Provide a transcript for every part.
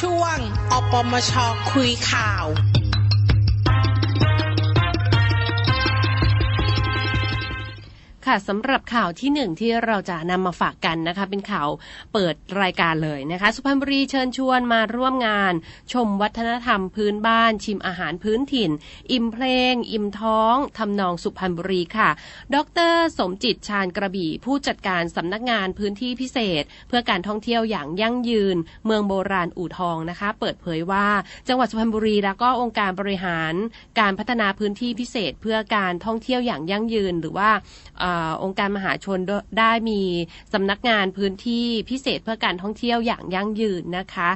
ช่วงอปมชคุยข่าว ค่ะสำหรับข่าวที่หนึ่งที่เราจะนำมาฝากกันนะคะ เป็นข่าวเปิดรายการเลยนะคะ สุพรรณบุรีเชิญชวนมาร่วมงาน ชมวัฒนธรรมพื้นบ้าน ชิมอาหารพื้นถิ่น อิ่มเพลง อิ่มท้องทำนองสุพรรณบุรีค่ะ ดร สมจิตชาญกระบี่ ผู้จัดการสำนักงานพื้นที่พิเศษ เพื่อการท่องเที่ยวอย่างยั่งยืน เมืองโบราณอู่ทองนะคะ เปิดเผยว่าจังหวัดสุพรรณบุรีแล้วก็องค์การบริหาร การพัฒนาพื้นที่พิเศษ เพื่อการท่องเที่ยวอย่างยั่งยืนหรือว่าอองค์การมหาชนได้มีสำนักงานพื้นที่พิเศษเพื่อการท่องเที่ยวอย่างยั่งยืนนะคะ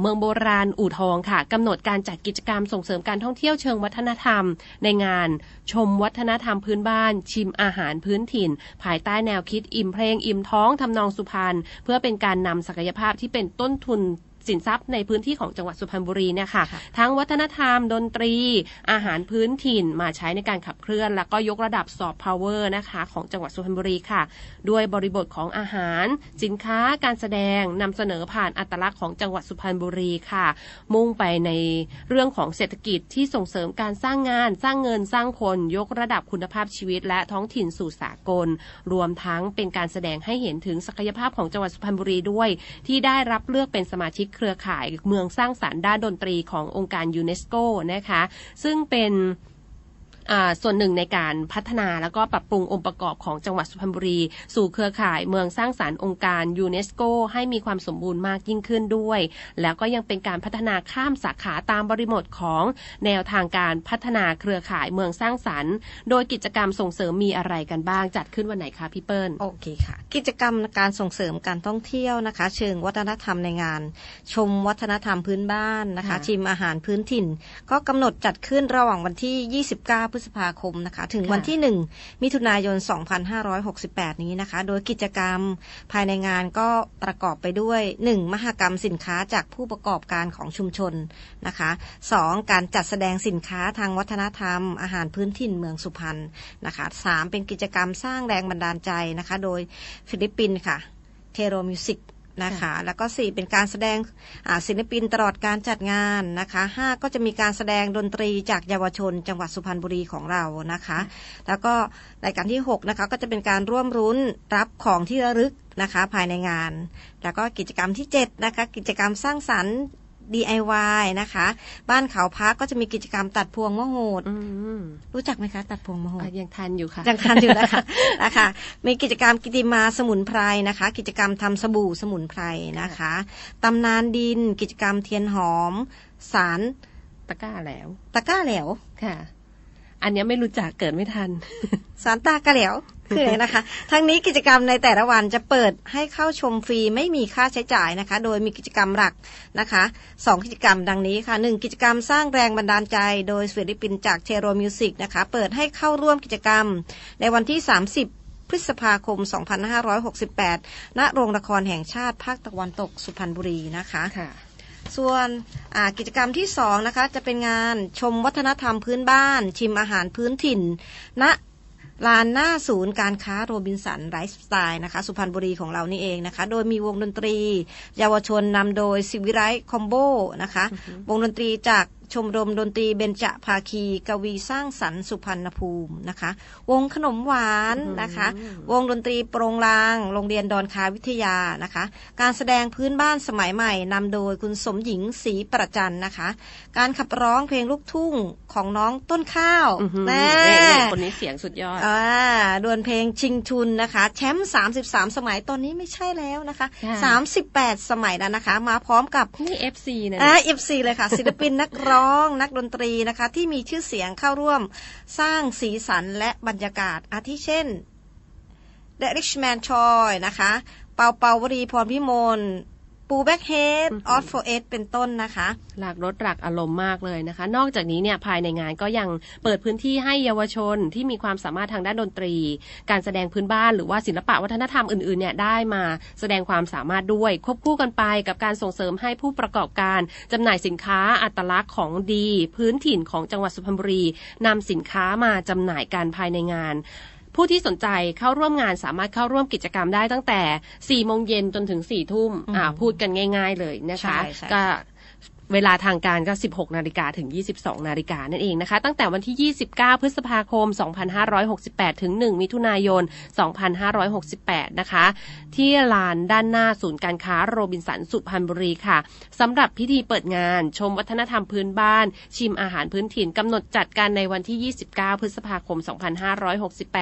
เมืองโบราณอู่ทองค่ะกำหนดการจัดกิจกรรมส่งเสริมการท่องเที่ยวเชิงวัฒนธรรม ในงานชมวัฒนธรรมพื้นบ้าน ชิมอาหารพื้นถิ่น ภายใต้แนวคิดอิ่มเพลงอิ่มท้องทำนองสุพรรณเพื่อเป็นการนำศักยภาพที่เป็นต้นทุน สินทรัพย์ในพื้นที่ของจังหวัดสุพรรณบุรีเนี่ยค่ะค่ะทั้งวัฒนธรรมดนตรี อาหารพื้นถิ่นมาใช้ในการขับเคลื่อน แล้วก็ยกระดับซอฟต์พาวเวอร์นะคะของจังหวัดสุพรรณบุรีค่ะ ด้วยบริบทของอาหาร สินค้าการแสดงนำเสนอผ่านอัตลักษณ์ของจังหวัดสุพรรณบุรีค่ะ มุ่งไปในเรื่องของเศรษฐกิจที่ส่งเสริมการสร้างงาน สร้างเงินสร้างคนยกระดับคุณภาพชีวิต และท้องถิ่นสู่สากล รวมทั้งเป็นการแสดงให้เห็นถึงศักยภาพของจังหวัดสุพรรณบุรีด้วย ที่ได้รับเลือกเป็นสมาชิกเครือข่ายเมืองสร้างสารรค์ด้านดนตรีขององค์การยูเนสโกนะคะ ซึ่งเป็น ส่วนหนึ่งในการพัฒนาแล้วก็ปรับปรุงองค์ประกอบของจังหวัดสุพรรณบุรี สู่เครือข่ายเมืองสร้างสารรค์องค์การยูเนสโกให้มีความสมบูรณ์มากยิ่งขึ้นด้วย แล้วก็ยังเป็นการพัฒนาข้ามสาขาตามบริบทของแนวทางการพัฒนาเครือข่ายเมืองสร้างสรรค์ โดยกิจกรรมส่งเสริมมีอะไรกันบ้าง จัดขึ้นวันไหนคะพี่เปิ้ลโอเคค่ะ กิจกรรมการส่งเสริมการท่องเที่ยวนะคะ เชิงวัฒนธรรมในงาน ชมวัฒนธรรมพื้นบ้านนะคะะชิมอาหารพื้นถิ่น ก็กำหนดจัดขึ้นระหว่างวันที่ 29พฤษภาคมนะคะ ถึงวันที่ 1 มิถุนายน 2568 นี้นะคะ โดยกิจกรรมภายในงานก็ประกอบไปด้วย 1. มหกรรมสินค้าจากผู้ประกอบการของชุมชนนะคะ 2. การจัดแสดงสินค้าทางวัฒนธรรม อาหารพื้นถิ่นเมืองสุพรรณนะคะ 3. เป็นกิจกรรมสร้างแรงบันดาลใจนะคะ โดยฟิลิปปินส์ค่ะเทโรมิวสิก นะคะ แล้วก็ 4 เป็นการแสดงอ่าศิลปินตลอดการจัดงานนะคะ 5 ก็จะมีการแสดงดนตรีจากเยาวชน จังหวัดสุพรรณบุรีของเรานะคะ แล้วก็รายการที่ 6 นะคะ ก็จะเป็นการร่วมรุ้นรับของที่ระลึกนะคะภายในงาน แล้วก็กิจกรรมที่ 7 นะคะ กิจกรรมสร้างสรรค์ DIY นะคะ บ้านเขาพักก็จะมีกิจกรรมตัดพวงมะโหดอืมรู้จักไหมคะ ตัดพวงมะโหดอะยังทันอยู่ค่ะยังทันอยู่นะคะนะคะมีกิจกรรมกิติมาสมุนไพรนะคะ กิจกรรมทำสบู่สมุนไพรนะคะตำนานดินกิจกรรมเทียนหอม สารตะกร้าแล้วตะกร้าแหลวค่ะ อันเนี้ยไม่รู้จักเกิดไม่ทัน สารตากระแหลว คืออะไรนะคะ ทั้งนี้กิจกรรมในแต่ละวันจะเปิดให้เข้าชมฟรีไม่มีค่าใช้จ่ายนะคะ โดยมีกิจกรรมหลักนะคะสองกิจกรรมดังนี้ค่ะหนึ่งกิจกรรมสร้างแรงบันดาลใจ โดยศิลปินจากเทโรมิวสิกนะคะ เปิดให้เข้าร่วมกิจกรรม ในวันที่ 30พฤษภาคม 2568 ณ โรงละครแห่งชาติภาคตะวันตกสุพรรณบุรีนะคะค่ะส่วนอ่ากิจกรรมที่สองนะคะจะเป็นงานชมวัฒนธรรมพื้นบ้าน ชิมอาหารพื้นถิ่น ณ ลานหน้าศูนย์การค้าโรบินสันไลฟ์สไตล์นะคะ สุพรรณบุรีของเรานี่เองนะคะ โดยมีวงดนตรี เยาวชนนำโดยสิวิไรคอมโบนะคะ วงดนตรีจากชมรมดนตรีเบญจภาคี กวีสร้างสรรค์สุพรรณภูมินะคะ วงขนมหวานนะคะ วงดนตรีโปรงลาง โรงเรียนดอนคาวิทยานะคะ การแสดงพื้นบ้านสมัยใหม่นำโดยคุณสมหญิงศรีประจันนะคะ การขับร้องเพลงลูกทุ่งของน้องต้นข้าวอื้อหือแน่เนี่ยคนนี้เสียงสุดยอดอ่าดวลเพลงชิงทุนนะคะ แชมป์33 สมัยตอนนี้ไม่ใช่แล้วนะคะค่ะ38 สมัยแล้วนะคะ มาพร้อมกับนี่ FC นะอ่าเอฟซีเลยค่ะศิลปินนักร้องนักดนตรีนะคะที่มีชื่อเสียงเข้าร่วมสร้างสีสันและบรรยากาศอาทิเช่น The Richman Choi นะคะ เปาเปาวรีพรพิมล ปูแบ็กเฮดออสโฟเอสเป็นต้นนะคะ หลากรถหลากอารมณ์มากเลยนะคะ นอกจากนี้เนี่ยภายในงานก็ยังเปิดพื้นที่ให้เยาวชนที่มีความสามารถทางด้านดนตรี การแสดงพื้นบ้านหรือว่าศิลปะวัฒนธรรมอื่นๆเนี่ยได้มาแสดงความสามารถด้วย ควบคู่กันไปกับการส่งเสริมให้ผู้ประกอบการจำหน่ายสินค้าอัตลักษณ์ของดี พื้นถิ่นของจังหวัดสุพรรณบุรีนำสินค้ามาจำหน่ายกันภายในงาน ผู้ที่สนใจเข้าร่วมงานสามารถเข้าร่วมกิจกรรมได้ตั้งแต่4โมงเย็นจนถึง4ทุ่มอืมอ่าพูดกันง่าย ๆ เลยนะคะใช่ใช่ก็ เวลาทางการก็ 16 นาฬิกาถึง 22 นาฬิกานั่นเองนะคะ ตั้งแต่วันที่ 29 พฤษภาคม 2568 ถึง 1 มิถุนายน 2568 นะคะ ที่ลานด้านหน้าศูนย์การค้าโรบินสันสุพรรณบุรีค่ะสำหรับพิธีเปิดงาน ชมวัฒนธรรมพื้นบ้าน ชิมอาหารพื้นถิ่นกำหนดจัดการในวันที่ 29 พฤษภาคม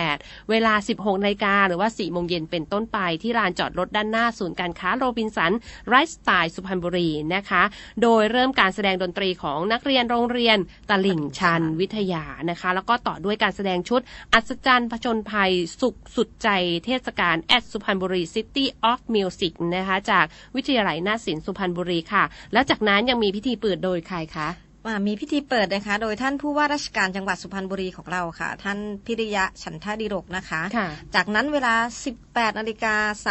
2568 เวลา 16 นาฬิกาหรือว่า 4 โมงเย็นเป็นต้นไป ที่ลานจอดรถด้านหน้าศูนย์การค้าโรบินสันไรฟ์สไตล์สุพรรณบุรีนะคะ โดยเริ่มการแสดงดนตรีของนักเรียนโรงเรียนตลิ่งชันวิทยานะคะ แล้วก็ต่อด้วยการแสดงชุด อัศจรรย์ผจญภัยสุขสุดใจเทศกาลแอดสุพรรณบุรี City of Music นะคะ จากวิทยาลัยนาศิลป์สุพรรณบุรีค่ะ แล้วจากนั้นยังมีพิธีเปิดโดยใครคะอ่า มีพิธีเปิดนะคะ โดยท่านผู้ว่าราชการจังหวัดสุพรรณบุรีของเราค่ะ ท่านพิริยะฉันทาดิรกนะคะค่ะจากนั้นเวลา 18นาฬิก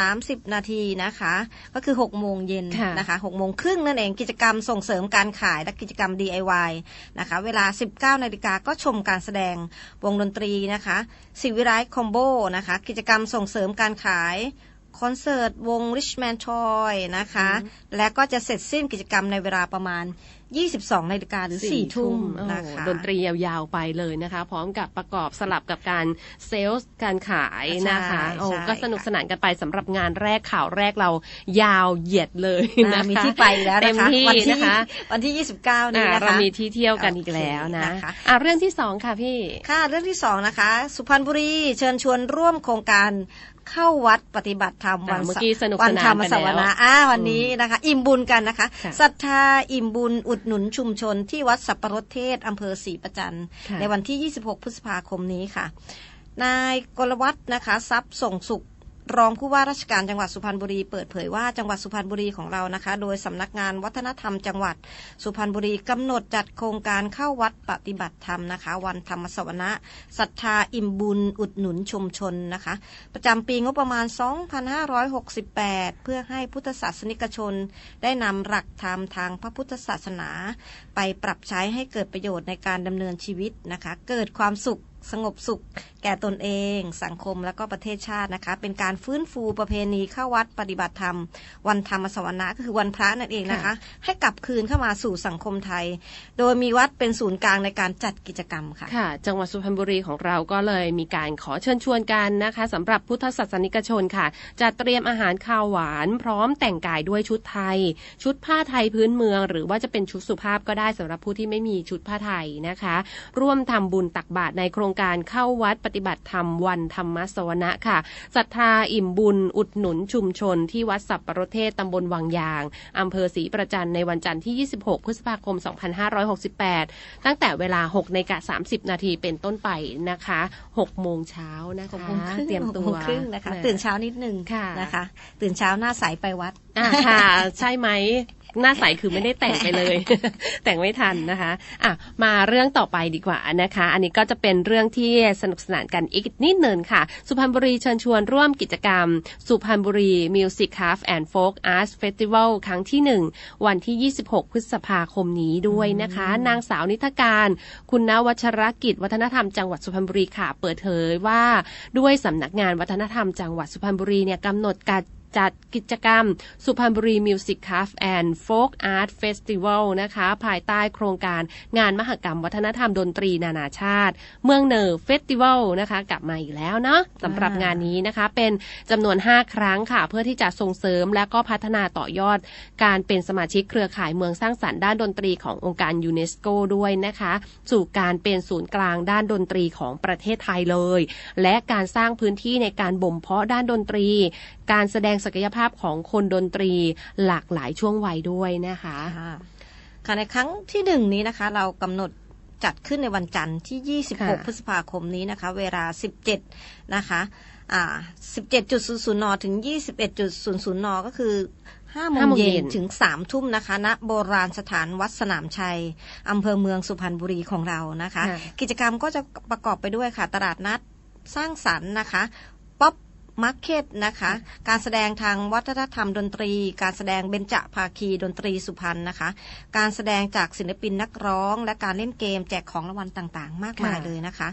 า30 นาทีนะคะ ก็คือ 6 โมงเย็นค่ะนะคะ6โมงครึ่งนั่นเองกิจกรรมส่งเสริมการขายและกิจกรรม DIY นะคะ เวลา 19นาฬิกาก็ชมการแสดงวงดนตรีนะคะสิวิไลคอมโบนะคะ กิจกรรมส่งเสริมการขาย คอนเสิร์ตวง Richman Toy นะคะ และก็จะเสร็จสิ้นกิจกรรมในเวลาประมาณ 22นาฬิกาหรือ4ทุ่มโอ้นะคะดนตรียาวๆไปเลยนะคะ พร้อมกับประกอบสลับกับการเซลล์การขายนะคะใช่โอ้ใช่ก็สนุกสนานกันไปสำหรับงานแรกข่าวแรกเรายาวเหยียดเลยอ่านะคะมีที่ไปแล้วเต็นะมคะที่วันที่นะคะวันที่ 29 นี้อ่านะคะเรามีที่เที่ยวกันอีกแล้วนะโอเคนะคะอะเรื่องที่สองค่ะพี่ค่ะเรื่องที่สองนะคะ สุพรรณบุรีเชิญชวนร่วมโครงการเข้าวัดปฏิบัติธรรมอ่าวันเมื่อกี้สนุกวัสนานธรรมไปแล้วสวนาอ่าวันนี้นะคะ อิ่มบุญกันนะคะค่ะศรัทธาอิ่มบุญอุดหนุนชุมชนที่วัดสัปปะรดเทศอำเภอศรีประจันทร์ค่ะในวันที่ 26 พฤษภาคมนี้ค่ะนายกลวัฒน์นะคะ ทรัพย์ส่งสุข รองผู้ว่าราชการจังหวัดสุพรรณบุรีเปิดเผยว่าจังหวัดสุพรรณบุรีของเรานะคะ โดยสำนักงานวัฒนธรรมจังหวัดสุพรรณบุรีกำหนดจัดโครงการเข้าวัดปฏิบัติธรรมนะคะ วันธรรมสวนะศรัทธาอิ่มบุญอุดหนุนชุมชนนะคะ ประจำปีงบประมาณ 2568 เพื่อให้พุทธศาสนิกชน ได้นำหลักธรรมทางพระพุทธศาสนา ไปปรับใช้ให้เกิดประโยชน์ในการดำเนินชีวิตนะคะ เกิดความสุข สงบสุขแก่ตนเอง สังคมและก็ประเทศชาตินะคะ เป็นการฟื้นฟูประเพณีเข้าวัดปฏิบัติธรรม วันธรรมสวนะก็คือวันพระนั่นเองนะคะ ให้กลับคืนเข้ามาสู่สังคมไทย โดยมีวัดเป็นศูนย์กลางในการจัดกิจกรรมค่ะค่ะ จังหวัดสุพรรณบุรีของเราก็เลยมีการขอเชิญชวนกันนะคะสำหรับพุทธศาสนิกชนค่ะจัดเตรียมอาหารข้าวหวาน พร้อมแต่งกายด้วยชุดไทย ชุดผ้าไทยพื้นเมือง หรือว่าจะเป็นชุดสุภาพก็ได้สำหรับผู้ที่ไม่มีชุดผ้าไทยนะคะ ร่วมทำบุญตักบาตรในโครงการเข้าวัดปฏิบัติธรรมวันธรรมสวนะค่ะศรัทธาอิ่มบุญอุดหนุนชุมชนที่วัดสัปปะรดเทศตำบลวังยางอำเภอศรีประจันในวันจันทร์ที่ 26 พฤษภาคม 2568 ตั้งแต่เวลา6นาฬิกา30 นาทีเป็นต้นไปนะคะ6โมงเช้านะคะหกโมงครึ่งเตรียมตัวหกโมงครึ่งนะคะะตื่นเช้านิดนึงค่ะนะคะ ตื่นเช้าหน้าใสไปวัดอ่าค่ะ ใช่ไหม หน้าใสคือไม่ได้แต่งไปเลย แต่งไม่ทันนะคะอะมาเรื่องต่อไปดีกว่านะคะ อันนี้ก็จะเป็นเรื่องที่สนุกสนานกันอีกนิดหนึ่งค่ะ สุพรรณบุรีเชิญชวนร่วมกิจกรรม สุพรรณบุรี Music Craft and Folk Arts Festival ครั้งที่ 1 วันที่ 26 พฤษภาคมนี้ด้วยนะคะ นางสาวนิทการ คุณนวัชรกิจ วัฒนธรรมจังหวัดสุพรรณบุรีค่ะ เปิดเผยว่า ด้วยสำนักงานวัฒนธรรมจังหวัดสุพรรณบุรีเนี่ยกำหนดการ จัดกิจกรรม สุพรรณบุรี Music Craft and Folk Art Festival นะคะ ภายใต้โครงการงานมหกรรมวัฒนธรรมดนตรีนานาชาติ เมืองเนอร์เฟสติวัลนะคะ กลับมาอีกแล้วเนาะสำหรับงานนี้นะคะเป็นจำนวน 5 ครั้งค่ะ เพื่อที่จะส่งเสริมและก็พัฒนาต่อยอด การเป็นสมาชิกเครือข่ายเมืองสร้างสรรค์ด้านดนตรีขององค์การยูเนสโกด้วยนะคะ สู่การเป็นศูนย์กลางด้านดนตรีของประเทศไทยเลย และการสร้างพื้นที่ในการบ่มเพาะด้านดนตรี การแสดงศักยภาพของคนดนตรีหลากหลายช่วงวัยด้วยนะคะค่ะค่ะในครั้งที่หนึ่งนี้นะคะ เรากำหนดจัดขึ้นในวันจันทร์ที่ค่ะ26 พฤษภาคมนี้นะคะ เวลา 17 นะคะอ่า17.00นถึง 21.00นก็คือ5โมห้างโมงเย็เย็นนถึง3ทุ่มนะคะณโบราณสถานวัดสนามชัยอำเภอเมืองสุพรรณบุรีของเรานะคะค่ะกิจกรรมก็จะประกอบไปด้วยค่ะ ตลาดนัดสร้างสรรค์นะคะป๊อป มาร์เก็ตนะคะ การแสดงทางวัฒนธรรมดนตรี การแสดงเบญจภาคีดนตรีสุพรรณนะคะ การแสดงจากศิลปินนักร้อง และการเล่นเกมแจกของรางวัลต่างๆ มากมายค่ะเลยนะคะ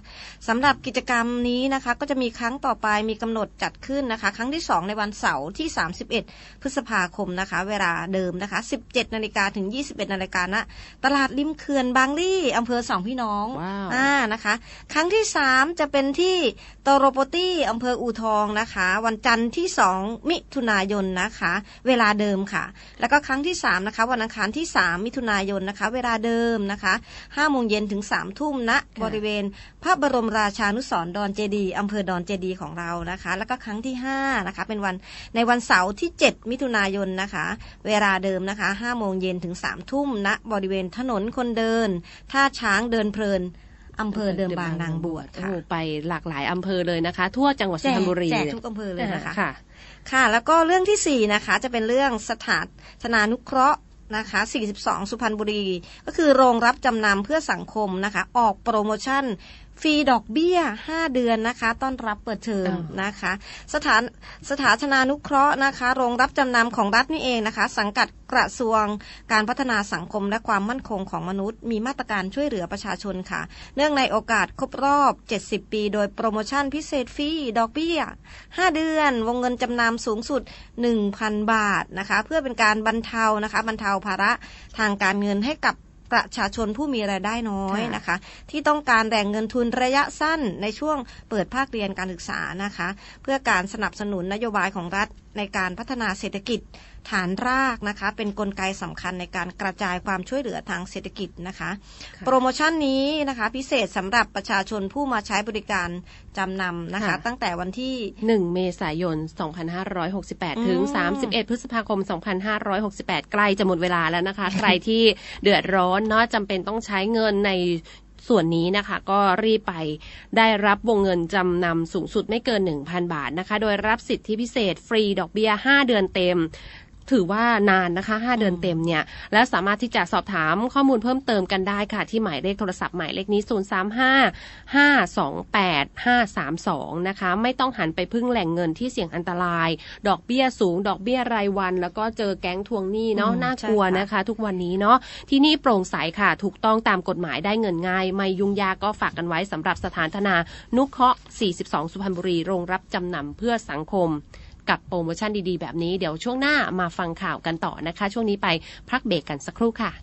สำหรับกิจกรรมนี้นะคะก็จะมีครั้งต่อไปมีกำหนดจัดขึ้นนะคะ ครั้งที่ 2 ในวันเสาร์ที่ 31 พฤษภาคมนะคะ เวลาเดิมนะคะ 17นาฬิกาถึง 21นาฬิกาณตลาดริมเขื่อนบางลี่อำเภอสองพี่น้องว้าวอ่านะคะ ครั้งที่ 3 จะเป็นที่โตโรโปตี้อำเภออูทองนะคะวันจันทร์ที่ 2 มิถุนายนนะคะ เวลาเดิมค่ะ แล้วก็ครั้งที่ 3 นะคะ วันอังคารที่ 3 มิถุนายนนะคะ เวลาเดิมนะคะ5โมงเย็นถึง3ทุ่มณบริเวณ พระบรมราชานุสรณ์ดอนเจดีย์อำเภอดอนเจดีย์ของเรานะคะ แล้วก็ครั้งที่5นะคะเป็นวันในวันเสาร์ที่ 7 มิถุนายนนะคะ เวลาเดิมนะคะ5โมงเย็นถึง3ทุ่มณบริเวณถนนคนเดินท่าช้างเดินเพลิน อำเภอเดิมบางนางบวชค่ะโอ้ไปหลากหลายอำเภอเลยนะคะ ทั่วจังหวัดสุพรรณบุรีแจกเลยทุกอำเภอเลยนะคะค่ะ ค่ะ แล้วก็เรื่องที่ 4 นะคะ จะเป็นเรื่องสถานธนานุเคราะห์นะคะ 42 สุพรรณบุรี ก็คือโรงรับจำนำเพื่อสังคมนะคะ ออกโปรโมชั่น ฟรีดอกเบี้ย 5 เดือนนะคะ ต้อนรับเปิดเทอมอ้าวนะคะ สถานสถานธนานุเคราะห์นะคะ โรงรับจำนำของรัฐนี่เองนะคะ สังกัดกระทรวงการพัฒนาสังคมและความมั่นคงของมนุษย์ มีมาตรการช่วยเหลือประชาชนค่ะ เนื่องในโอกาสครบรอบ 70 ปี โดยโปรโมชั่นพิเศษฟรีดอกเบี้ย 5 เดือน วงเงินจำนำสูงสุด 1,000 บาทนะคะ เพื่อเป็นการบรรเทานะคะ บรรเทาภาระทางการเงินให้กับ ประชาชนผู้มีรายได้น้อยค่ะนะคะ ที่ต้องการแหล่งเงินทุนระยะสั้นในช่วงเปิดภาคเรียนการศึกษานะคะ เพื่อการสนับสนุนนโยบายของรัฐในการพัฒนาเศรษฐกิจฐานรากนะคะ เป็นนกลไกสำคัญในการกระจายความช่วยเหลือทางเศรษฐกิจนะคะค่ะโปรโมชั่นนี้นะคะ พิเศษสำหรับประชาชนผู้มาใช้บริการจำนำนะคะค่ะตั้งแต่วันที่ 1 เมษายน 2568 ถึงอืม31 พฤษภาคม 2568 ใกล้จะหมดเวลาแล้วนะคะ ใครที่เดือดร้อนเนาะจำเป็นต้องใช้เงินในส่วนนี้นะคะก็รีบไปได้รับวงเงินจำนำสูงสุดไม่เกิน 1,000 บาทนะคะ โดยรับสิทธิพิเศษฟรีดอกเบี้ย 5 เดือนเต็ม ถือว่านานนะคะ 5 เดือนเต็มเนี่ย และสามารถที่จะสอบถามข้อมูลเพิ่มเติมกันได้ค่ะ ที่หมายเลขโทรศัพท์หมายเลขนี้ 0 3 5 5 2 8 5 3 2 นะคะ ไม่ต้องหันไปพึ่งแหล่งเงินที่เสี่ยงอันตราย ดอกเบี้ยสูง ดอกเบี้ยรายวัน แล้วก็เจอแก๊งทวงหนี้เนาะอืมน่ากลัวใช่ค่ะนะคะ ทุกวันนี้เนาะที่นี่โปร่งใสค่ะ ถูกต้องตามกฎหมายได้เงินง่าย ไม่ยุ่งยากก็ฝากกันไว้สำหรับสถานธนานุเคราะห์ 42 สุพรรณบุรีโรงรับจำนำเพื่อสังคม กับโปรโมชั่นดีๆ แบบนี้ เดี๋ยวช่วงหน้ามาฟังข่าวกันต่อนะคะ ช่วงนี้ไปพักเบรกกันสักครู่ค่ะ